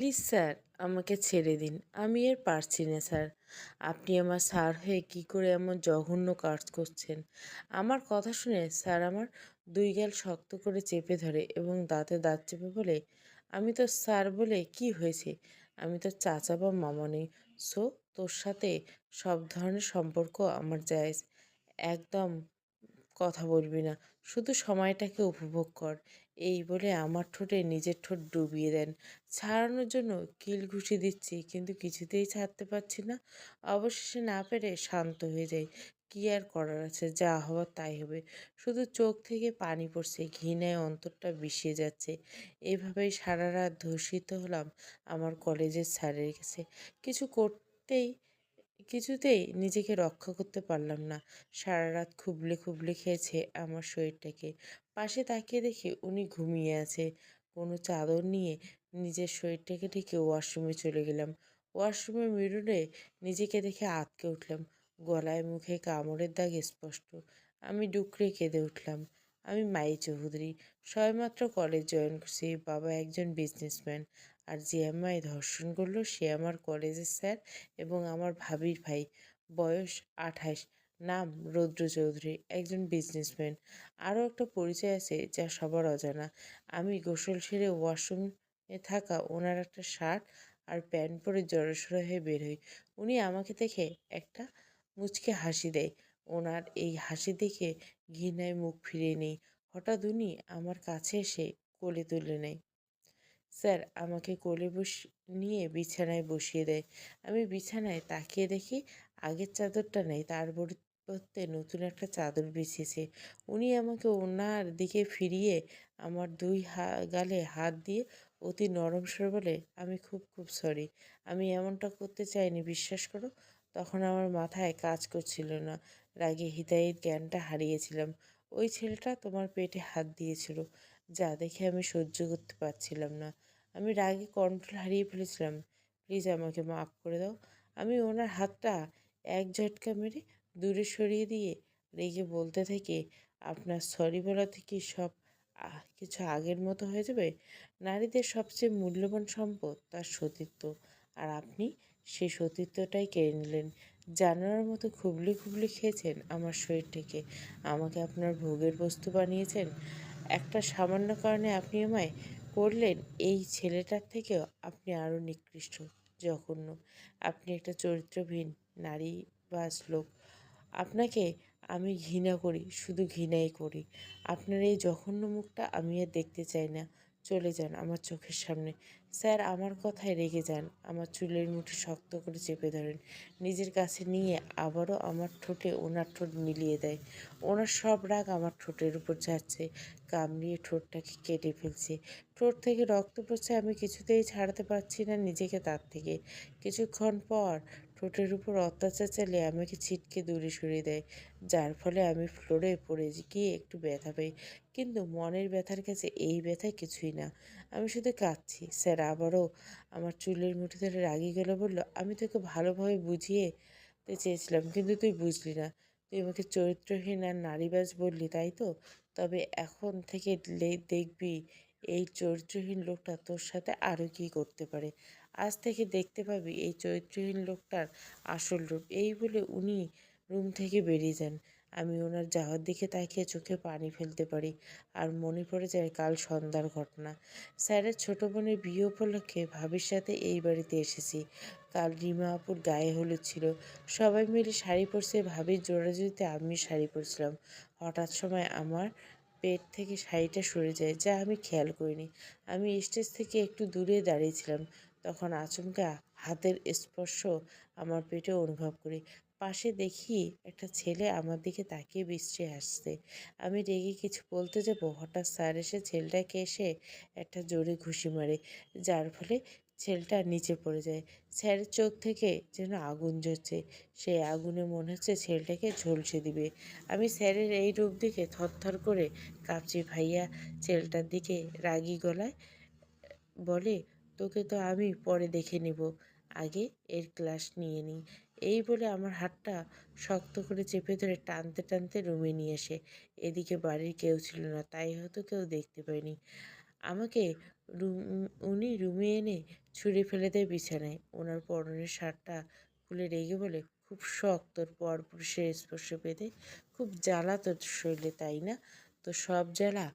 Please sir, আমাকে ছেড়ে দিন। আমি এর পারছি না, স্যার। আপনি আমার স্যার হয়ে কী করে এমন জঘন্য কাজ করছেন? আমার কথা শুনে স্যার আমার দুই গাল শক্ত করে চেপে ধরে এবং দাঁতে দাঁত চেপে বলে, আমি তো স্যার বলে কি হয়েছে? আমি তো চাচা বা মামা নেই। সো, তোর সাথে সব ধরনের সম্পর্ক আমার জায়েজ। একদম কথা বলবি না। শুধু সময়টাকে উপভোগ কর। এই বলে আমার ঠোঁটে নিজের ঠোঁট ডুবিয়ে দেন। ছাড়ানোর জন্য কিল ঘুষি দিচ্ছি, কিন্তু কিছুতেই ছাড়তে পারছি না। অবশেষে না পেরে শান্ত হয়ে যাই। কী আর করার আছে? যা হওয়ার তাই হবে। শুধু চোখ থেকে পানি পড়ছে, ঘৃণায় অন্তরটা বিষিয়ে যাচ্ছে। এভাবেই সারা রাত ধর্ষিত হলাম আমার কলেজের স্যারের কাছে। কিছু করতেই কিছুতেই নিজেকে রক্ষা করতে পারলাম না। সারা রাত খুবলে খুবলে খেয়েছে আমার শরীরটাকে। পাশে তাকিয়ে দেখি উনি ঘুমিয়ে আছে। কোনো চাদর নিয়ে নিজের শরীরটাকে ঢেকে ওয়াশরুমে চলে গেলাম। ওয়াশরুমে মিররে নিজেকে দেখে আটকে উঠলাম। গলায় মুখে কামড়ের দাগ স্পষ্ট। আমি ডুকরে কেঁদে উঠলাম। আমি মাই চৌধুরী। সবেমাত্র কলেজ জয়েন করছি। বাবা একজন বিজনেসম্যান আর যে আমায় ধর্ষণ করল, সে আমার কলেজের স্যার এবং আমার ভাবির ভাই। বয়স আঠাশ, নাম রৌদ্র চৌধুরী, একজন বিজনেসম্যান আরও একটা পরিচয় আছে যা সবার অজানা। আমি গোসল সেরে ওয়াশরুমে থাকা ওনার একটা শার্ট আর প্যান্ট পরে জড়সড় হয়ে বের হই। উনি আমাকে দেখে একটা মুচকে হাসি দেয়। ওনার এই হাসি দেখে ঘৃণায় মুখ ফিরিয়ে নেই। হঠাৎ উনি আমার কাছে এসে কোলে তুলে নেয়। স্যার, আমাকে কোলে বস, নিয়ে বিছানায় বসিয়ে দেয়। আমি বিছানায় তাকিয়ে দেখি আগের চাদরটা নেই, তার পরিবর্তে নতুন একটা চাদর বিছিয়েছে। উনি আমাকে ওনার দিকে ফিরিয়ে আমার দুই হা, গালে হাত দিয়ে অতি নরম স্বরে বলে, আমি খুব খুব সরি আমি এমনটা করতে চাইনি, বিশ্বাস করো? তখন আমার মাথায় কাজ করছিল না, রাগে হিতাহিত জ্ঞানটা হারিয়েছিলাম। ওই ছেলেটা তোমার পেটে হাত দিয়েছিল যা দেখে আমি সহ্য করতে পারছিলাম না। আমি রাগে কন্ট্রোল হারিয়ে ফেলেছিলাম। প্লিজ আমাকে মাফ করে দাও। আমি ওনার হাতটা এক ঝটকা মেরে দূরে সরিয়ে দিয়ে রেগে বলতে থেকে, আপনার সরি বলা থেকে সব কিছু আগের মতো হয়ে যাবে? নারীদের সবচেয়ে মূল্যবান সম্পদ তার সতীত্ব। আর আপনি সেই সতীত্বটাই কেড়ে নিলেন। জানোয়ারের মতো খুবলি খুবলি খেয়েছেন আমার শরীরটাকে। আমাকে আপনার ভোগের বস্তু বানিয়েছেন। একটা সামান্য কারণে আপনি আমায় করলেন এই ছেলেটার থেকেও আপনি আরও নিকৃষ্ট, জঘন্য। আপনি একটা চরিত্রহীন নারী বা শ্লোক। আপনাকে আমি ঘৃণা করি, শুধু ঘৃণাই করি। আপনার এই জঘন্য মুখটা আমি আর দেখতে চাই না। চলে যান আমার চোখের সামনে। স্যার, আমার কথায় রেগে যান। আমার চুলের মুঠি শক্ত করে চেপে ধরেন। নিজের কাছে নিয়ে আবারও আমার ঠোঁটে ওনার ঠোঁট মিলিয়ে দেয়। ওনার সব রাগ আমার ঠোঁটের উপর যাচ্ছে কামড়িয়ে ঠোঁটটাকে কেটে ফেলছে। ঠোঁট থেকে রক্ত পড়ছে, আমি কিছুতেই ছাড়াতে পারছি না নিজেকে তার থেকে। কিছুক্ষণ পর ঠোঁটের উপর অত্যাচার চালিয়ে আমাকে ছিটকে দূরে সরিয়ে দেয়, যার ফলে আমি ফ্লোরে পড়ে গিয়ে একটু ব্যথা পাই। কিন্তু মনের ব্যথার কাছে এই ব্যথা কিছুই না। আমি শুধু কাঁদছি। স্যার আবারও আমার চুলের মুঠি ধরে রাগি গেল বলল, আমি তোকে ভালোভাবে বুঝিয়ে চেয়েছিলাম, কিন্তু তুই বুঝলি না। তুই আমাকে চরিত্রহীন আর নারীবাজ বললি, তাই তো? তবে এখন থেকে দেখবি এই চরিত্রহীন লোকটা তোর সাথে আরও কী করতে পারে। আজ থেকে দেখতে পাবি এই চরিত্রহীন লোকটার আসল রূপ। এই বলে উনি রুম থেকে বেরিয়ে যান। আমি ওনার যাওয়ার দিকে তাকিয়ে চোখে পানি ফেলতে পারি আর মনে পড়ে যায় কাল সন্ধ্যার ঘটনা। স্যারের ছোটো বোনের বিয়ে উপলক্ষে ভাবির সাথে এই বাড়িতে এসেছি। কাল রিমা আপুর গায়ে হলুদ ছিল। সবাই মিলে শাড়ি পরছে। ভাবির জোড়াজুড়িতে আমি শাড়ি পরছিলাম। হঠাৎ সময় আমার পেট থেকে শাড়িটা সরে যায়, যা আমি খেয়াল করিনি। আমি স্টেজ থেকে একটু দূরে দাঁড়িয়েছিলাম তখন আচমকা হাতের স্পর্শ আমার পেটে অনুভব করি। পাশে দেখি একটা ছেলে আমার দিকে তাকিয়ে বিশ্রে আসছে। আমি রেগে কিছু বলতে যাব, হঠাৎ স্যার এসে ছেলেটাকে এসে একটা জোরে ঘুষি মারে, যার ফলে ছেলেটা নিচে পড়ে যায়। স্যারের চোখ থেকে যেন আগুন জ্বলছে, সেই আগুনে মনে হচ্ছে ছেলেটাকে ঝলসে দিবে। আমি স্যারের এই রূপ দেখে থরথর করে কাঁপছি, ভাইয়া, ছেলেটার দিকে রাগী গলায় বলে তোকে তো আমি পরে দেখে নেব। আগে এর ক্লাস নিয়ে নিই এই বলে আমার হাতটা শক্ত করে চেপে ধরে টানতে টানতে রুমে নিয়ে আসে। এদিকে বাড়ির কেউ ছিল না, তাই হয়তো কেউ দেখতে পায়নি। আমাকে রুম উনি রুমে এনে ছুঁড়ে ফেলে দেয় বিছানায়। ওনার পরনের শার্টটা খুলে রেগে বলে, খুব শখ তোর পরপুরুষের স্পর্শ পেতে খুব জ্বালা তোর শরীরে, তাই না? তো সব জ্বালা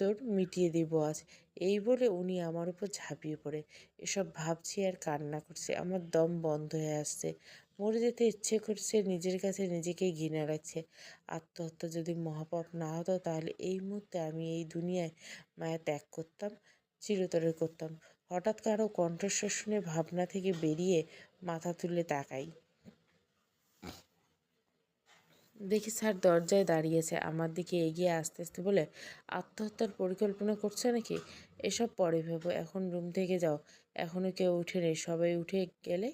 তোর মিটিয়ে দিব আজ। এই বলে উনি আমার উপর ঝাঁপিয়ে পড়ে। এসব ভাবছি আর কান্না করছে। আমার দম বন্ধ হয়ে আসছে। মরে যেতে ইচ্ছে করছে, নিজের কাছে নিজেকে ঘৃণা লাগছে। আত্মহত্যা যদি মহাপাপ না হতো, তাহলে এই মুহূর্তে আমি এই দুনিয়ায় মায়া ত্যাগ করতাম, চিরতরে করতাম। হঠাৎ কারও কণ্ঠস্বর শুনে ভাবনা থেকে বেরিয়ে মাথা তুলে তাকাই। দেখি স্যার দরজায় দাঁড়িয়েছে, আমার দিকে এগিয়ে আসতে আসতে বলে, আত্মহত্যার পরিকল্পনা করছে নাকি? এসব পরে ভেবো, এখন রুম থেকে যাও। এখনও কেউ উঠে নেই, সবাই উঠে গেলে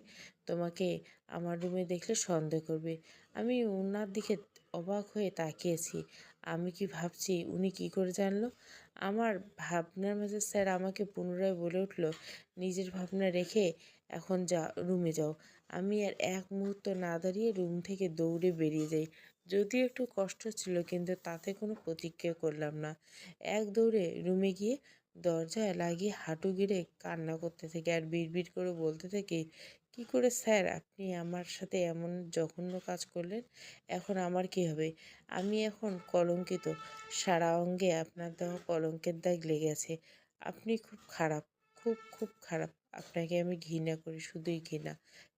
তোমাকে আমার রুমে দেখলে সন্দেহ করবে। আমি ওনার দিকে অবাক হয়ে তাকিয়েছি। আমি কি ভাবছি, উনি কি করে জানলো? আমার ভাবনার মাঝে স্যার আমাকে পুনরায় বলে উঠল, নিজের ভাবনা রেখে এখন যা, রুমে যাও। আমি আর এক মুহূর্ত না দাঁড়িয়ে রুম থেকে দৌড়ে বেরিয়ে যাই। যদিও একটু কষ্ট ছিল, কিন্তু তাতে কোনো প্রতিক্রিয়া করলাম না। এক দৌড়ে রুমে গিয়ে দরজায় লাগিয়ে হাঁটু গিরে কান্না করতে থেকে আর বিড়বিড় করে বলতে থেকে, কি করে স্যার আপনি আমার সাথে এমন জঘন্য কাজ করলেন? এখন আমার কি হবে? আমি এখন কলঙ্কিত। সারা অঙ্গে আপনার দেওয়া কলঙ্কের দাগ লেগে আছে। আপনি খুব খারাপ, খুব খুব খারাপ। আপনাকে আমি ঘৃণা করি, শুধুই ঘৃণা।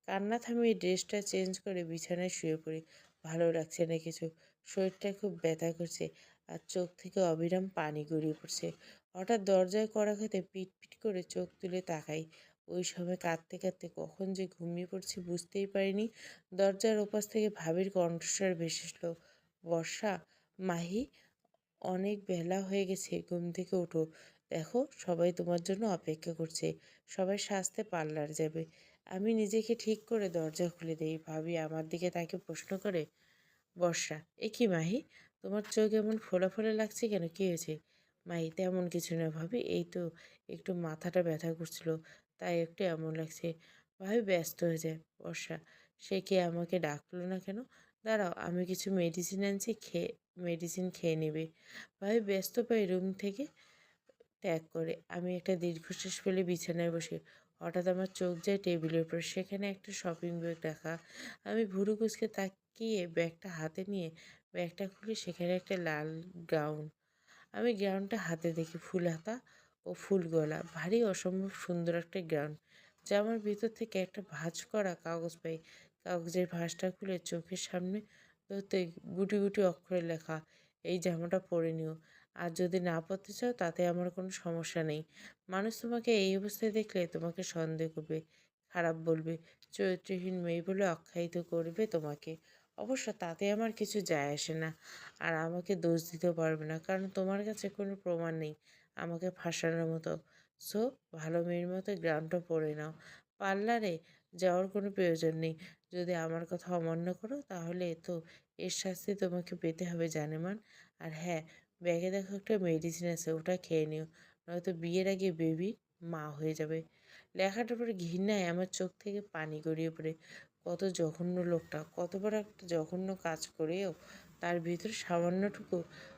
কান্না থামিয়ে ড্রেসটা চেঞ্জ করে বিছানায় শুয়ে পড়ি। ভালো লাগছে না কিছু। শরীরটা খুব ব্যথা করছে আর চোখ থেকে অবিরাম পানি গড়িয়ে পড়ছে। হঠাৎ দরজায় করা খেতে পিট পিট করে চোখ তুলে তাকাই। ওই সময় কাঁদতে কাঁদতে কখন যে ঘুমিয়ে পড়ছি বুঝতেই পারিনি। দরজার ওপাশ থেকে ভাবির কণ্ঠস্বর ভেসে এসলো বর্ষা, মাহি, অনেক বেলা হয়ে গেছে, ঘুম থেকে ওঠো। দেখো, সবাই তোমার জন্য অপেক্ষা করছে। সবাই সাজতে পার্লার যাবে। আমি নিজেকে ঠিক করে দরজা খুলে দেই, ভাবি আমার দিকে তাকে প্রশ্ন করে, বর্ষা, এ কি মাহি? তোমার চোখ এমন ফোলা ফোলা লাগছে কেন? কী হয়েছে? মাহি, তেমন কিছু না ভাবি, এই তো একটু মাথাটা ব্যথা করছিল, তাই একটু এমন লাগছে। ভাবি ব্যস্ত হয়ে যায়, বর্ষা, সে কি আমাকে ডাকলো না কেন? দাঁড়াও, আমি কিছু মেডিসিন আনছি খেয়ে মেডিসিন খেয়ে নেবে। ভাবি ব্যস্ত পাই রুম থেকে ত্যাগ করে, আমি একটা দীর্ঘশ্বাস ফেলে বিছানায় বসে হঠাৎ আমার চোখ যায় টেবিলের উপর। সেখানে একটা শপিং ব্যাগ রাখা। আমি ভুরু কুচকে তাকিয়ে ব্যাগটা হাতে নিয়ে ব্যাগটা খুলে সেখানে একটা লাল গাউন আমি গাউনটা হাতে দেখি ফুল হাতা ও ফুল গলা। ভারী অসম্ভব সুন্দর একটা গাউন জামার ভিতর থেকে একটা ভাঁজ করা কাগজ পাই। কাগজের ভাঁজটা খুলে চোখের সামনে ধরতে গুটি গুটি অক্ষরে লেখা, এই জামাটা পরে নিও। আর যদি না পড়তে চাও, তাতে আমার কোনো সমস্যা নেই। মানুষ তোমাকে এই অবস্থায় দেখলে তোমাকে সন্দেহ করবে, খারাপ বলবে, চরিত্রহীন মেয়ে বলে আখ্যায়িত করবে তোমাকে। অবশ্য তাতে আমার কিছু যায় আসে না আর আমাকে দোষ দিতে পারবে না, কারণ তোমার কাছে কোনো প্রমাণ নেই আমাকে ফাঁসানোর মতো। সো, ভালো মেয়ের মতো গ্রাউন্ডটা পড়ে নাও। পার্লারে যাওয়ার কোনো প্রয়োজন নেই। যদি আমার কথা অমান্য করো, তাহলে তো এর শাস্তি তোমাকে পেতে হবে জানেমান আর হ্যাঁ ব্যাগে দেখো একটা মেডিসিন আছে, ওটা খেয়ে নিও। নয়তো বিয়ের আগে বেবি মা হয়ে যাবে। লেখাটার পরে ঘৃণায় আমার চোখ থেকে পানি গড়িয়ে পড়ে। কত জঘন্য লোকটা কত বড় একটা জঘন্য কাজ করেও তার ভিতরে সামান্যটুকু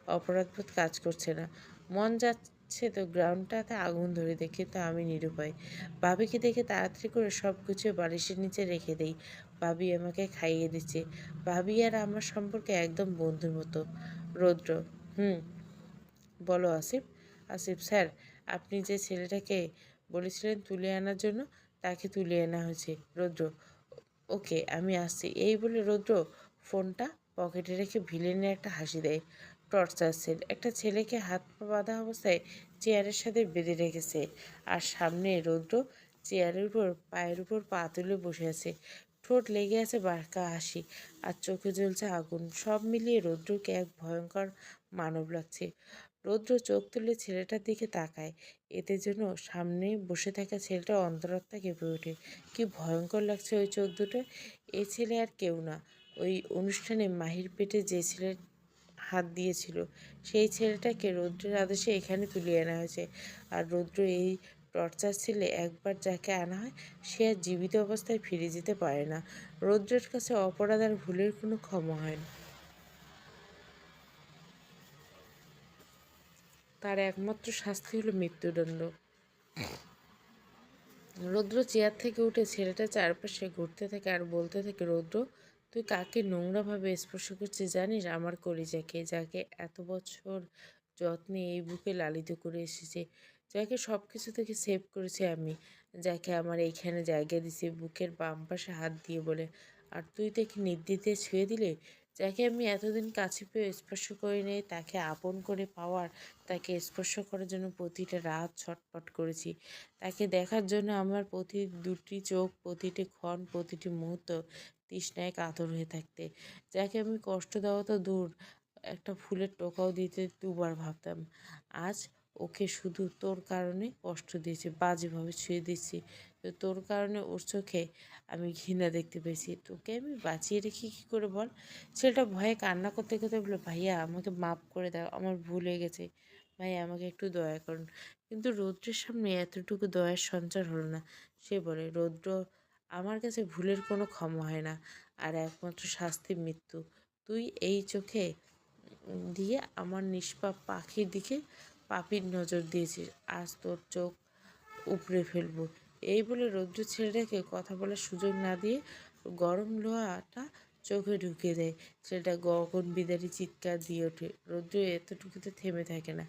অপরাধবোধ কাজ করছে না। মন যাচ্ছে তো গ্রাউন্ডটাতে আগুন ধরে দেখে, তো আমি নিরুপায়। বাবিকে দেখে তাড়াতাড়ি করে সব গুছিয়ে বালিশের নিচে রেখে দেই। বাবি আমাকে খাইয়ে দিচ্ছে। বাবি আর আমার সম্পর্কে একদম বন্ধুর মতো। রৌদ্র হুম, বলো আসিফ। আসিফ, স্যার, আপনি যে ছেলেটাকে বলেছিলেন তুলে আনার জন্য, তাকে তুলে আনা হয়েছে। রৌদ্র, ওকে, আমি আসছি। এই বলে রৌদ্র ফোনটা পকেটে রেখে ভিলেনে একটা হাসি দেয়। টর্চার সেল একটা ছেলেকে হাত পা বাঁধা অবস্থায় চেয়ারের সাথে বেঁধে রেখেছে আর সামনে রৌদ্র চেয়ারের উপর, পায়ের উপর পা তুলে বসে আছে। ঠোঁট লেগে আছে বাঁকা হাসি আর চোখে জ্বলছে আগুন। সব মিলিয়ে রৌদ্রকে এক ভয়ঙ্কর মানব লাগছে রৌদ্র চোখ তুলে ছেলেটার দিকে তাকায়। এতে যেন সামনে বসে থাকা ছেলেটা অন্তরাত্মা কেঁপে ওঠে। কি ভয়ঙ্কর লাগছে ওই চোখ দুটো। এ ছেলে আর কেউ না। ওই অনুষ্ঠানে মাহির পেটে যে ছেলে হাত দিয়েছিল, সেই ছেলেটাকে রৌদ্রের আদেশে এখানে তুলে আনা হয়েছে। আর রৌদ্র এই টর্চার ছেলে একবার যাকে আনা হয়, সে আর জীবিত অবস্থায় ফিরে যেতে পারে না। রৌদ্রের কাছে অপরাধ আর ভুলের কোনো ক্ষমা হয় না। তার একমাত্র শাস্তি হলো মৃত্যুদণ্ড। রৌদ্র চেয়ার থেকে উঠে ছেলেটা চারপাশে ঘুরতে থাকে আর বলতে থাকে, রৌদ্র, তুই কাকে নোংরাভাবে স্পর্শ করছিস জানিস? আমার কলিজাকে যাকে এত বছর যত্নে এই বুকে লালিত করে এসেছে, যাকে সব কিছু থেকে সেভ করেছি আমি, যাকে আমার এইখানে জায়গা দিছি বুকের বাম পাশে হাত দিয়ে বলে, আর তুই তাকে নির্দিতে ছুঁয়ে দিলে? যাকে আমি এতদিন কাছে পেয়ে স্পর্শ করি করিনি, তাকে আপন করে পাওয়ার, তাকে স্পর্শ করার জন্য প্রতিটা রাত ছটপট করেছি। তাকে দেখার জন্য আমার প্রতি দুটি চোখ, প্রতিটি ক্ষণ, প্রতিটি মুহূর্ত তৃষ্ণায় কাতর হয়ে থাকতে। যাকে আমি কষ্ট দেওয়া তো দূর, একটা ফুলের টোকাও দিতে দুবার ভাবতাম। আজ ওকে শুধু তোর কারণে কষ্ট দিয়েছি, বাজেভাবে ছুঁয়ে দিচ্ছি তো তোর কারণে ওর চোখে আমি ঘৃণা দেখতে পেয়েছি। তোকে আমি বাঁচিয়ে রেখে কী করে বল? ছেলেটা ভয়ে কান্না করতে করতে বলল, ভাইয়া, আমাকে মাফ করে দাও, আমার ভুল হয়ে গেছে। ভাই আমাকে একটু দয়া করুন। কিন্তু রৌদ্রের সামনে এতটুকু দয়ার সঞ্চার হলো না। সে বলে, রৌদ্র, আমার কাছে ভুলের কোনো ক্ষমা হয় না, আর একমাত্র শাস্তি মৃত্যু। তুই এই চোখে দিয়ে আমার নিষ্পাপ পাখির দিকে পাপির নজর দিয়েছিস। আজ তোর চোখ উপড়ে ফেলব। এই বলে রৌদ্র ছেলেটাকে কথা বলার সুযোগ না দিয়ে গরম লোহাটা চোখে ঢুকিয়ে দেয়। ছেলেটা গগন বিদারি চিৎকার দিয়ে ওঠে। রৌদ্র এতটুকুতে থেমে থাকে না।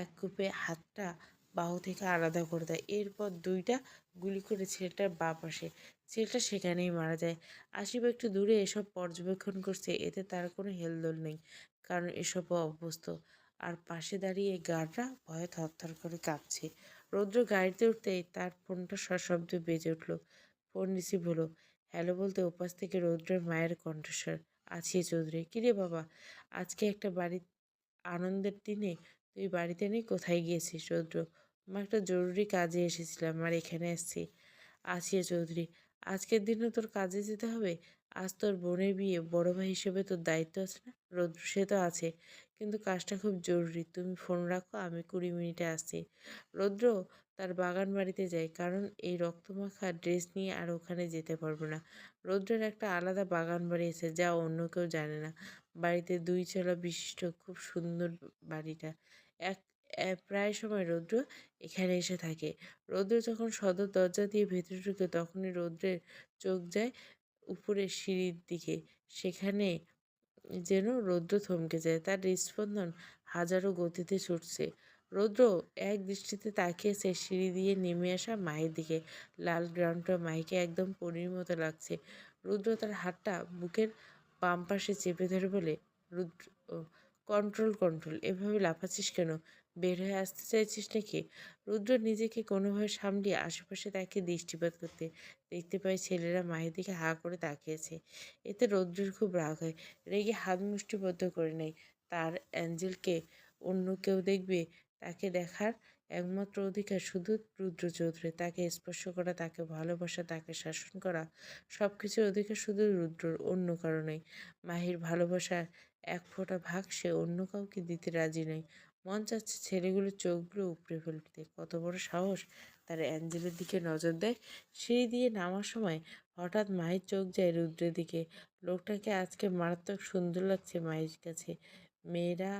এক কূপে হাতটা বাহু থেকে আলাদা করে দেয়। এরপর দুইটা গুলি করে ছেলেটার বা পাশে। ছেলেটা সেখানেই মারা যায়। আশিব একটু দূরে এসব পর্যবেক্ষণ করছে। এতে তার কোনো হেলদোল নেই, কারণ এসব অভ্যস্ত। আর পাশে দাঁড়িয়ে গাটা ভয়ে থরথর করে কাঁপছে। রৌদ্র গাড়িতে উঠতেই তার ফোনটা সশব্দে বেজে উঠল। ফোন রিসিভ হলো। হ্যালো বলতে ওপাশ থেকে রৌদ্রের মায়ের কণ্ঠস্বর। আছি চৌধুরী, কিরে বাবা, আজকে একটা বাড়ি, আনন্দের দিনে তুই বাড়িতে নেই? কোথায় গিয়েছিস রৌদ্র? মা একটা জরুরি কাজে এসেছিলাম আর এখানে এসছি আসিয়া চৌধুরী, আজকের দিনও তোর কাজে যেতে হবে? আজ তোর বোনের বিয়ে, বড় ভাই হিসেবে তোর দায়িত্ব আছে না? রৌদ্র, সে তো আছে, কিন্তু কাজটা খুব জরুরি। তুমি ফোন রাখো, আমি কুড়ি মিনিটে আসছি। রৌদ্র, তার বাগান বাড়িতে যায় কারণ এই রক্তমাখা ড্রেস নিয়ে আর ওখানে যেতে পারব না। রৌদ্রের একটা আলাদা বাগান বাড়ি আছে, যা অন্য কেউ জানে না। বাড়িতে দুই চলা বিশিষ্ট, খুব সুন্দর বাড়িটা। এক প্রায় সময় রৌদ্র এখানে এসে থাকে। রৌদ্র যখন সদর দরজা দিয়ে ভেতরে ঢুকে, তখনই রৌদ্রের চোখ যায় উপরে সিঁড়ির দিকে। সেখানে যেন রৌদ্র থমকে যায়, তার হৃদস্পন্দন হাজারো গতিতে ছুটছে। রৌদ্র এক দৃষ্টিতে তাকিয়েছে সিঁড়ি দিয়ে নেমে আসা মায়ের দিকে। লাল গ্রাউন্ডটা মাইকে একদম পনির মতো লাগছে। রুদ্র তার হাতটা বুকের বাম পাশে চেপে ধরে বলে, রুদ্র কন্ট্রোল কন্ট্রোল এভাবে লাফাচ্ছিস কেন? বের হয়ে আসতে চাইছিস নাকি? রুদ্র নিজেকে কোনোভাবে সামলিয়ে আশেপাশে তাকে দৃষ্টিপাত করতে দেখতে পায় ছেলেরা মায়ের দিকে হা করে তাকিয়েছে। এতে রৌদ্রের খুব রাগ হয়। রেগে হাত মুষ্টিবদ্ধ করে নেয়। তার অ্যাঞ্জেলকে অন্য কেউ দেখবে? তাকে দেখার একমাত্র অধিকার শুধু রুদ্র চৌধুরী। তাকে স্পর্শ করা, তাকে ভালোবাসা, তাকে শাসন করা সব কিছুর অধিকার শুধু রুদ্রর, অন্য কারণেই মাহির ভালোবাসার এক ফোঁটা ভাগ সে অন্য কাউকে দিতে রাজি নয়। মন চাচ্ছে ছেলেগুলোর চোখগুলো উপড়ে ফেলতে। কত বড় সাহস তার অ্যাঞ্জেলের দিকে নজর দেয়। সিঁড়ি দিয়ে নামার সময় হঠাৎ মায়ের চোখ যায় রুদ্রের দিকে। লোকটাকে আজকে মারাত্মক সুন্দর লাগছে মায়ের কাছে। মেয়েরা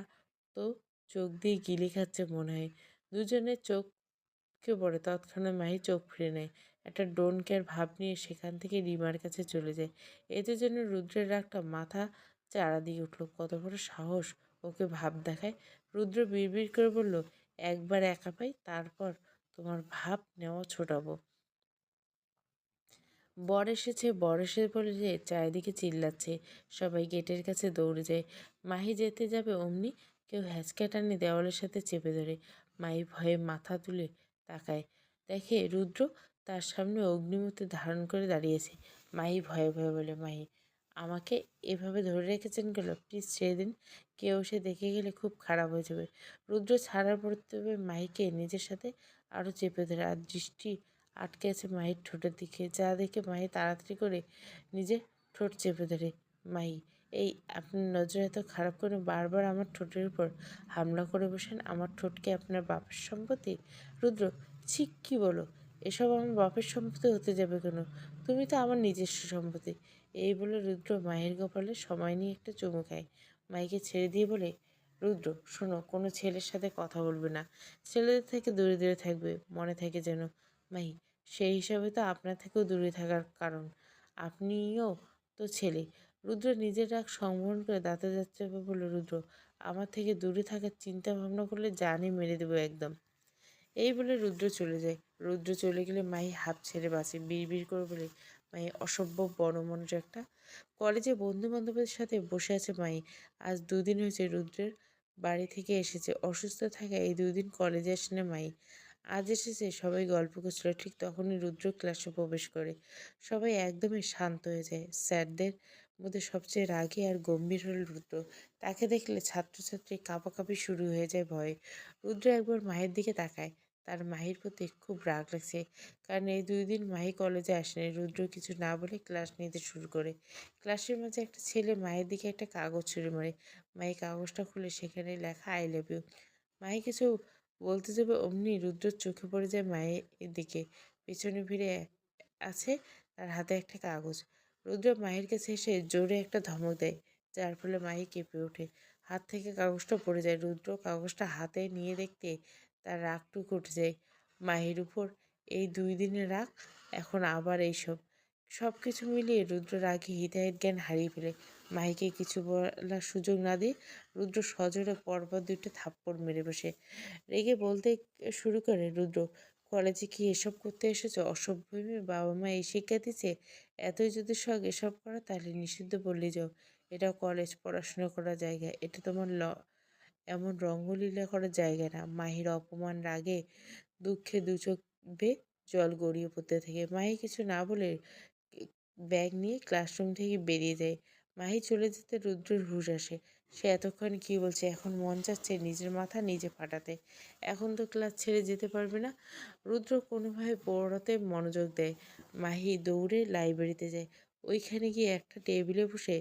তো চোখ দিয়ে গিলে খাচ্ছে মনে হয়। দুজনের চোখকে পড়ে। তৎক্ষণাৎ মাহি চোখ ফিরে নেয়। একটা ডোন কেয়ার ভাব নিয়ে সেখান থেকে রিমার কাছে চলে যায়। এতে জন্য রুদ্রের রাগটা মাথা চারা দিয়ে উঠল। কত বড় সাহস ওকে ভাব দেখায়। রুদ্র বিড়বিড় করে বলল, একবার একা পাই, তারপর তোমার ভাব নেওয়া ছোটাবো। বর এসেছে, বর এসে বলে যে, চারিদিকে চিল্লাচ্ছে, সবাই গেটের কাছে দৌড়ে যায়। মাহি যেতে যাবে অমনি, কেউ হ্যাঁচকা টানে দেওয়ালের সাথে চেপে ধরে। মাই ভয়ে মাথা তুলে তাকায়। দেখে রুদ্র তার সামনে অগ্নিমূর্তি ধারণ করে দাঁড়িয়েছে মাহি ভয়ে ভয়ে বলে, মাহি, আমাকে এভাবে ধরে রেখেছেন কেন? প্লিজ ছেড়ে দিন। কেউ সে দেখে গেলে খুব খারাপ হয়ে যাবে। রুদ্র ছাড়ার হবে মাহিকে নিজের সাথে আরও চেপে ধরে আর দৃষ্টি আটকে আছে মাহির ঠোঁটের দিকে, যা দেখে মাহি তাড়াতাড়ি করে নিজে ঠোঁট চেপে ধরে, মাহি, এই আপনার নজর এত খারাপ করে বারবার আমার ঠোঁটের উপর হামলা করে বসেন, আমার ঠোঁটকে আপনার বাপের সম্পত্তি? রুদ্র ঠিক কী বলো? এসব আমার বাপের সম্পত্তি হতে যাবে কেন? তুমি তো আমার নিজস্ব সম্পত্তি। এই বলে রুদ্র মায়ের কপালে সময় নিয়ে একটা চুমু খায়। মাইকে ছেড়ে দিয়ে বলে, রুদ্র, শোনো, কোনো ছেলের সাথে কথা বলবে না। ছেলেদের থেকে দূরে দূরে থাকবে, মনে থাকে যেন। মাই, সেই হিসাবে তো আপনার থেকেও দূরে থাকার কারণ। আপনিও তো ছেলে রুদ্র নিজের রাগ সংবরণ করে দাঁতে চেপে বলল, রুদ্র, আমার থেকে দূরে থাকার চিন্তা ভাবনা করলে জানই মেরে দেবো একদম এই বলে রুদ্র চলে যায়। রুদ্র চলে গেলে মাহি হাফ ছেড়ে বাঁচে, বিড়বিড় করে বলে মাহি অসভ্য বড় একটা। কলেজে বন্ধু বান্ধবের সাথে বসে আছে মাহি। আজ দুদিন হয়েছে রুদ্রের বাড়ি থেকে এসেছে। অসুস্থ থাকা এই দুদিন কলেজে আসে না মাহি। আজ এসেছে, সবাই গল্প করছিল। ঠিক তখনই রুদ্র ক্লাসে প্রবেশ করে। সবাই একদমই শান্ত হয়ে যায়। স্যারদের মধ্যে সবচেয়ে রাগী আর গম্ভীর হল রুদ্র। তাকে দেখলে ছাত্রছাত্রী কাঁপাকাঁপি শুরু হয়ে যায় ভয়ে। রুদ্র একবার মায়ের দিকে তাকায়। তার মাহির প্রতি খুব রাগ লাগছে। কারণ এই দুই দিন মাহি কলেজে আসেনি। রুদ্র কিছু না বলে ক্লাস নিতে শুরু করে। ক্লাসের মাঝে একটা ছেলে মায়ের দিকে একটা কাগজ ছুঁড়ে মারে। মাহি কাগজটা খুলে সেখানে লেখা আই লাভ ইউ মাহি কিছু বলতে যাবে অমনি রুদ্রর চোখে পড়ে যায় মায়ের দিকে। পেছনে ফিরে আছে তার হাতে একটা কাগজ। রুদ্র মায়ের কাছে এসে জোরে একটা ধমক দেয়, যার ফলে মাহি কেঁপে ওঠে। হাত থেকে কাগজটা পড়ে যায়। রুদ্র কাগজটা হাতে নিয়ে দেখতে তার রাগটুকু উঠে যায়। মাহির উপর এই দুই দিনের রাগ, এখন আবার এইসব। সব কিছু মিলিয়ে রুদ্র রাগে হিতাহিত জ্ঞান হারিয়ে ফেলে। মাহিকে কিছু বলার সুযোগ না দিয়ে রুদ্র সজোরে পরপর দুইটা থাপ্পড় মেরে বসে। রেগে বলতে শুরু করে, রুদ্র, কলেজে কি এসব করতে এসেছ? অসভ্য বাবা মা এই শিক্ষা দিচ্ছে? এতই যদি শখ এসব করা তাহলে নিষিদ্ধ বললে যাও। এটা কলেজ পড়াশোনা করার জায়গা। এটা তোমার ল এমন রঙ্গলীলা করার জায়গা না। মাহির অপমান, রাগে দুঃখে দু চোখ বেয়ে জল গড়িয়ে পড়তে থাকে। মাহি কিছু না বলে ব্যাগ নিয়ে ক্লাসরুম থেকে বেরিয়ে যায়। মাহি চলে যেতে রুদ্রের হুশ আসে। সে এতক্ষণ কী বলছে? এখন মন চাচ্ছে নিজের মাথা নিজে ফাটাতে। এখন তো ক্লাস ছেড়ে যেতে পারবে না। রুদ্র কোনোভাবে পড়াতে মনোযোগ দেয়। মাহি দৌড়ে লাইব্রেরিতে যায়। ওইখানে গিয়ে একটা টেবিলে বসে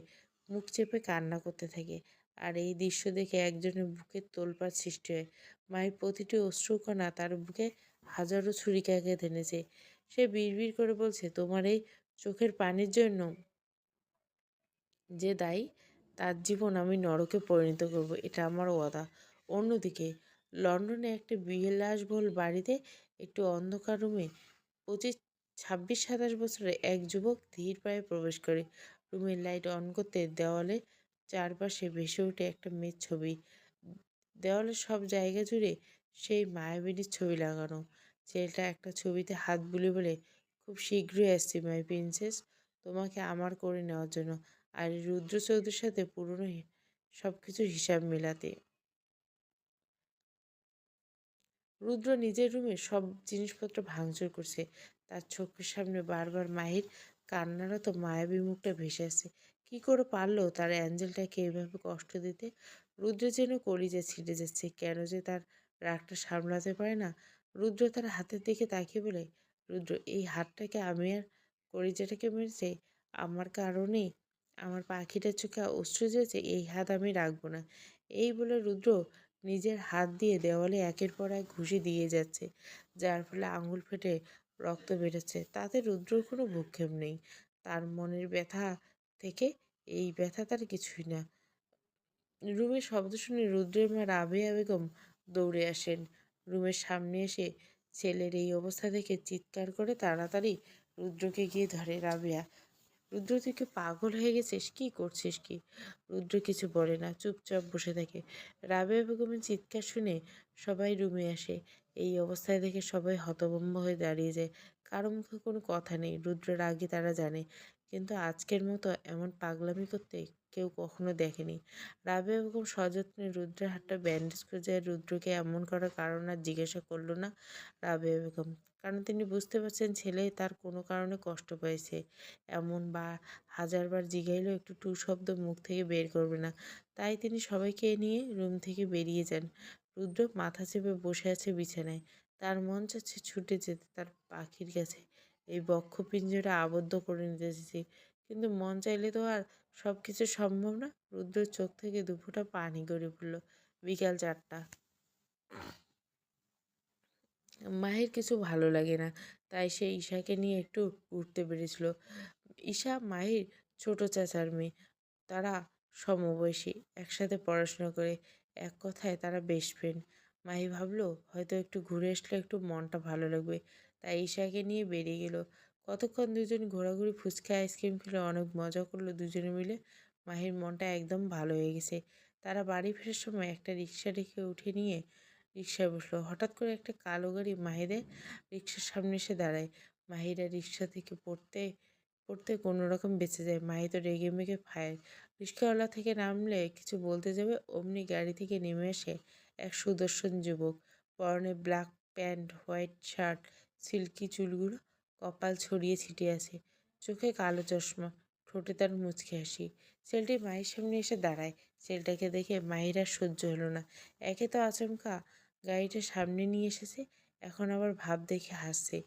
মুখ চেপে কান্না করতে থাকে। আর এই দৃশ্য দেখে একজনের বুকে তোলপাড় সৃষ্টি হয়। মায়ের প্রতিটি অশ্রুকণা তার বুকে হাজারো ছুরিকাকে ধেনেছে সে বিড়বিড় করে বলছে, তোমার এই চোখের পানির জন্য যে দায়ী, তার জীবন আমি নরকে পরিণত করব, এটা আমার ওয়াদা। অন্যদিকে লন্ডনে একটা বিলাসবহুল বাড়িতে একটু অন্ধকার রুমে পঁচিশ, ছাব্বিশ, সাতাশ বছরের এক যুবক ধীর পায়ে প্রবেশ করে। রুমের লাইট অন করতে দেওয়ালে চারপাশে ভেসে ওঠে একটা মেয়ের ছবি। দেওয়ালের সব জায়গা জুড়ে সেই মায়াবিনীর ছবি লাগানো। ছেলেটা একটা ছবিতে হাত বুলি বলে, খুব শীঘ্রই আসছি মাই প্রিন্সেস, তোমাকে আমার করে নেওয়ার জন্য। আর রুদ্র চৌধুরীর সাথে পুরনো সব কিছুর হিসাব মেলাতে। রুদ্র নিজের রুমে সব জিনিসপত্র ভাঙচুর করছে। তার চোখের সামনে বারবার মাহির কান্নারত মায়াবী মুখটা ভেসে আসছে। কী করে পারল তার অ্যাঞ্জেলটাকে এভাবে কষ্ট দিতে? রুদ্র যেন কলিজা ছিঁড়ে যাচ্ছে। কেন যে তার রাগটা সামলাতে পারে না? রুদ্র তার হাতের দিকে তাকিয়ে বলে, রুদ্র, এই হাতটাকে আমি আর কলিজাটাকে মেরেছে? আমার কারণে? আমার পাখিটার চোখে অশ্রু যেছে এই হাত আমি রাখব না। এই বলে রুদ্র নিজের হাত দিয়ে দেওয়ালে একের পর এক ঘুষি দিয়ে যাচ্ছে, যার ফলে আঙুল ফেটে রক্ত বেরোচ্ছে। তাতে রুদ্রর কোনো ভূক্ষেপ নেই। তার মনের ব্যথা থেকে এই ব্যথা তার কিছুই না। রুমের শব্দ শুনে রুদ্রের মা রাবেয়া বেগম দৌড়ে আসেন। রুমের সামনে এসে ছেলের এই অবস্থা দেখে চিৎকার করে তাড়াতাড়ি রুদ্রকে গিয়ে ধরে, রাবেয়া, রুদ্র তুই কি পাগল হয়ে গেছিস? কী করছিস কি? রুদ্র কিছু বলে না, চুপচাপ বসে থাকে। রাবেয়া বেগমের চিৎকার শুনে সবাই রুমে আসে। এই অবস্থায় দেখে সবাই হতভম্ব হয়ে দাঁড়িয়ে যায়। কারও মুখে কোনো কথা নেই। রুদ্রের আগে তারা জানে কিন্তু আজকের মতো এমন পাগলামি করতে কেউ কখনো দেখেনি। রাবেয়া বেগম সযত্নে রুদ্রের হাতটা ব্যান্ডেজ যায়। রুদ্রকে এমন করার কারণ আর জিজ্ঞাসা করল না রাবেয়া বেগম। কারণ তিনি বুঝতে পারছেন ছেলে তার কোনো কারণে কষ্ট পেয়েছে এমন বা হাজারবার জিগাইলেও একটু টু শব্দ মুখ থেকে বের করবে না। তাই তিনি সবাইকে নিয়ে রুম থেকে বেরিয়ে যান। রুদ্র মাথা চেপে বসে আছে বিছানায়। তার মন চাচ্ছে ছুটে যেতে তার পাখির কাছে। এই বক্ষ পিঞ্জরা আবদ্ধ করে নিতে চেয়েছি কিন্তু মন চাইলে তো আর সব কিছু সম্ভব না। রুদ্রর চোখ থেকে দুফোঁটা পানি গড়ে পড়ল বিকাল চারটা। মাহির কিছু ভালো লাগে না, তাই সে ঈশাকে নিয়ে একটু ঘুরতে বেরিয়েছিল ঈশা মাহির ছোট চাচার মেয়ে, তারা সমবয়সী, একসাথে পড়াশোনা করে, এক কথায় তারা বেস্ট ফ্রেন্ড মাহি ভাবলো, হয়তো একটু ঘুরে আসলে একটু মনটা ভালো লাগবে। তাই ঈশাকে নিয়ে বেরিয়ে গেল। কতক্ষণ দুজন ঘোরাঘুরি ফুচকা, আইসক্রিম খেলে অনেক মজা করল দুজনে মিলে। মাহির মনটা একদম ভালো হয়ে গেছে। তারা বাড়ি ফেরার সময় একটা রিক্সা রেখে উঠে নিয়ে রিক্সায় বসল। হঠাৎ করে একটা কালো গাড়ি মাহিদের রিক্সার সামনে এসে দাঁড়ায়। মাহিরা রিক্সা থেকে পড়তে পড়তে কোনো রকম বেঁচে যায়। মাহি তো রেগে মেগে ফায়ার। রিক্সাওয়ালা থেকে নামলে কিছু বলতে যাবে, অমনি গাড়ি থেকে নেমে আসে এক সুদর্শন যুবক। পরনে black pant, white shirt silky চুলগুলো কপাল ছড়িয়ে ছিটিয়ে আছে চোখে কালো চশমা, ঠোঁটে তার মুচকে হাসি। ছেলেটি মায়ের সামনে এসে দাঁড়ায়। ছেলেটাকে দেখে মায়ের আর সহ্য হলো না। একে তো আচমকা গাড়িটা সামনে নিয়ে এসেছে, এখন আবার ভাব দেখে হাসছে।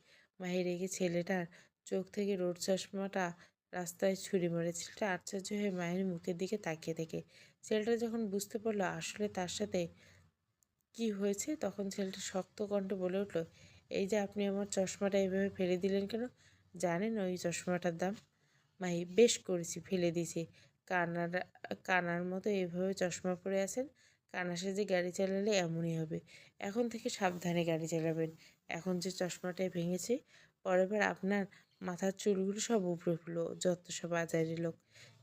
মাহি রেগে ছেলেটার চোখ থেকে রোড চশমাটা রাস্তায় ছুরি মারে। ছেলেটা আশ্চর্য হয়ে মায়ের মুখের দিকে তাকিয়ে থাকে ছেলেটা যখন বুঝতে পারল আসলে তার সাথে কি হয়েছে, তখন ছেলেটা শক্ত কণ্ঠে বলে উঠল এই যে আপনি আমার চশমাটা এভাবে ফেলে দিলেন কেন? জানেন ওই চশমাটার দাম? মাহি, বেশ করেছি, ফেলে দিয়েছি। কানার কানার মতো এভাবে চশমা পরে আছেন, কানা সেজে গাড়ি চালালে এমনই হবে। এখন থেকে সাবধানে গাড়ি চালাবেন। এখন যে চশমাটায় ভেঙেছে, পরের বার আপনার মাথার চুলগুলো সব উপড়ে ফেলো যত সব আজারি লোক।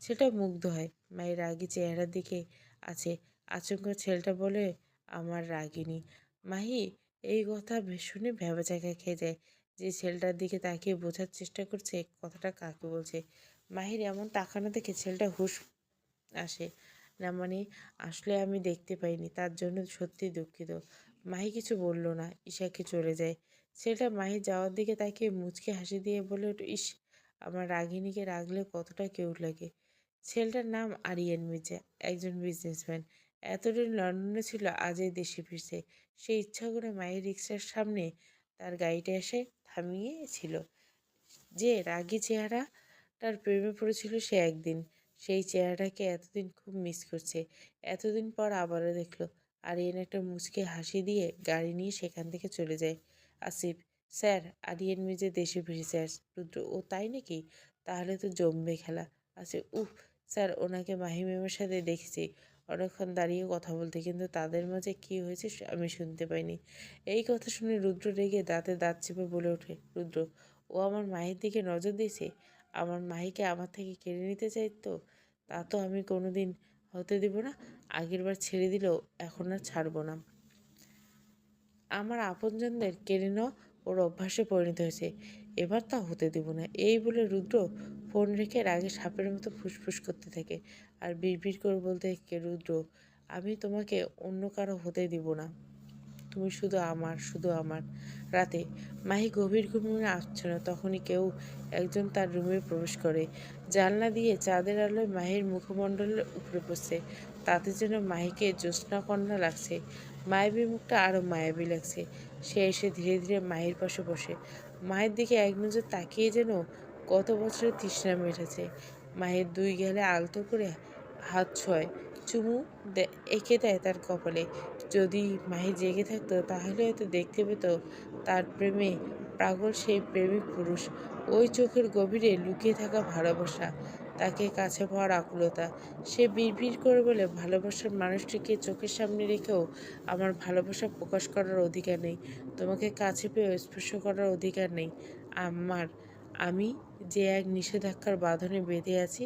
সেটা মুগ্ধ হয়। মায়ের রাগি চেহারার দিকে আছে। আচমকা ছেলেটা বলে, আমার রাগিনী। মাহি এই কথা শুনে ভেবা জায়গায় খেয়ে যায়। যে ছেলেটার দিকে তাকিয়ে বোঝার চেষ্টা করছে, কথাটা কাকে বলছে? মাহির এমন তাকানো দেখে ছেলেটা হুশ আসে। না মানে আসলে আমি দেখতে পাইনি, তার জন্য সত্যি দুঃখিত। মাহি কিছু বলল না, ঈশাকে চলে যায়। ছেলেটা মাহি যাওয়ার দিকে তাকিয়ে মুচকে হাসি দিয়ে বলে ইস, আমার রাগিনীকে রাগলে কতটা কেউ লাগে? ছেলেটার নাম আরিয়ান মির্জা, একজন বিজনেসম্যান এতদিন লন্ডনে ছিল, আজই দেশে ফিরছে। সে ইচ্ছা করে মায়ের রিক্সার সামনে তার গাড়িটা এসে থামিয়েছিল। যে রাগী চেহারা তার প্রেমে পড়েছিল সে একদিন। সেই চেহারাটাকে এতদিন খুব মিস করছে। এতদিন পর আবারও দেখল। আরিয়ান একটা মুচকে হাসি দিয়ে গাড়ি নিয়ে সেখান থেকে চলে যায়। আসিফ, স্যার, আরিয়ান মির্জা দেশে ফিরেছে রুদ্র, ও তাই নাকি? তাহলে তো জমবে খেলা। আসিফ, উফ, স্যার, ওনাকে মাহি ম্যামের সাথে দেখেছি। অনেকক্ষণ দাঁড়িয়ে কথা বলতে, কিন্তু তাদের মাঝে কী হয়েছে আমি শুনতে পাইনি। এই কথা শুনে রুদ্র রেগে দাঁতে দাঁত চেপে বলে ওঠে, রুদ্র, ও আমার মায়ের দিকে নজর দিয়েছে। আমার মাহিকে আমার থেকে কেড়ে নিতে চাইতো তা? তো আমি কোনো দিন হতে দেব না। আগেরবার ছেড়ে দিলেও এখন আর ছাড়বো না। আমার আপনজনদের কেড়ে নেওয়া ওর অভ্যাসে পরিণত হয়েছে। এবার তা হতে দেব না। এই বলে রুদ্র ফোন রেখে রাগে সাপের মতো ফুসফুস করতে থাকে। আর বিড়বিড় করে বলতে, কে রুদ্র, আমি তোমাকে অন্য কারও হতে দিব না। তুমি শুধু আমার শুধু আমার। রাতে মাহি গভীর ঘুমে না তখনই কেউ একজন তার রুমে প্রবেশ করে। জানলা দিয়ে চাঁদের আলোয় মাহির মুখমণ্ডলের উপরে পড়ছে। তাতে যেন মাহিকে জ্যোৎস্না কন্যা লাগছে। মায়াবী মুখটা আরও মায়াবী লাগছে। সে এসে ধীরে ধীরে মায়ের পাশে বসে। মায়ের দিকে এক নজর তাকিয়ে যেন কত বছরের তৃষ্ণা মেটেছে মায়ের দুই গেলে আলতো করে হাত ছয়। চুমু এঁকে দেয় তার কপালে। যদি মাহি জেগে থাকতো, তাহলে হয়তো দেখতে পেত তার প্রেমে পাগল সেই প্রেমিক পুরুষ। ওই চোখের গভীরে লুকিয়ে থাকা ভালোবাসা, তাকে কাছে পাওয়ার আকুলতা। সে বিড়বিড় করে বলে, ভালোবাসার মানুষটিকে চোখের সামনে রেখেও আমার ভালোবাসা প্রকাশ করার অধিকার নেই। তোমাকে কাছে পেয়েও স্পর্শ করার অধিকার নেই। আমার, আমি যে এক নিষেধাজ্ঞার বাঁধনে বেঁধে আছি,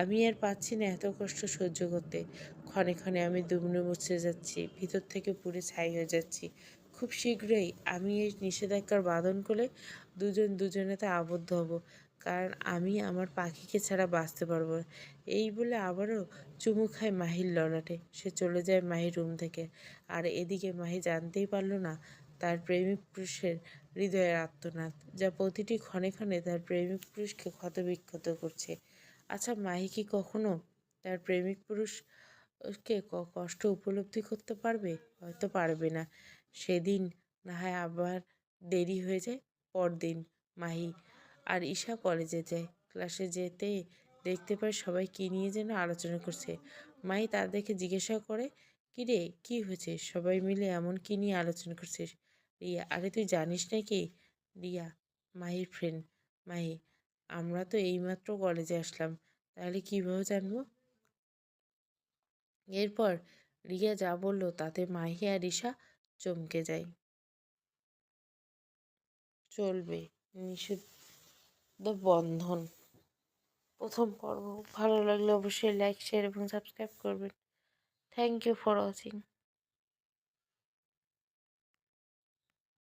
আমি আর পাচ্ছি না এত কষ্ট সহ্য করতে। ক্ষণে ক্ষণে আমি দুমড়ে মুছে যাচ্ছি, ভিতর থেকে পুরে ছাই হয়ে যাচ্ছি। খুব শীঘ্রই আমি এই নিষেধাজ্ঞার বাঁধন করে দুজন দুজনেতে আবদ্ধ হব, কারণ আমি আমার পাখিকে ছাড়া বাঁচতে পারব না। এই বলে আবারও চুমু খায় মাহির ললাটে। সে চলে যায় মাহির রুম থেকে। আর এদিকে মাহি জানতেই পারল না তার প্রেমিক পুরুষের হৃদয়ের আত্মনাদ যা প্রতিটি ক্ষণে ক্ষণে তার প্রেমিক পুরুষকে ক্ষতবিক্ষত করছে। আচ্ছা মাহি কি কখনো তার প্রেমিক পুরুষকে কষ্ট উপলব্ধি করতে পারবে? হয়তো পারবে না। সেদিন না হয় আবার দেরি হয়ে যায়? পরদিন মাহি আর ঈশা কলেজে যায়। ক্লাসে যেতে দেখতে পায় সবাই কী নিয়ে যেন আলোচনা করছে। মাহি তাদেরকে জিজ্ঞাসা করে কী রে কী হয়েছে? সবাই মিলে এমন কী নিয়ে আলোচনা করছিস? রিয়া আরে তুই জানিস নাকি রিয়া, মাহির ফ্রেন্ড মাহি, আমরা তো এইমাত্র কলেজে আসলাম, তাহলে কীভাবে জানব? এরপর রিয়া যা বলল তাতে মাহি আর ঈশা চমকে যায়। চলবে, নিষিদ্ধ বন্ধন। প্রথম পর্ব। ভালো লাগলে অবশ্যই লাইক শেয়ার এবং সাবস্ক্রাইব করবেন। Thank you for watching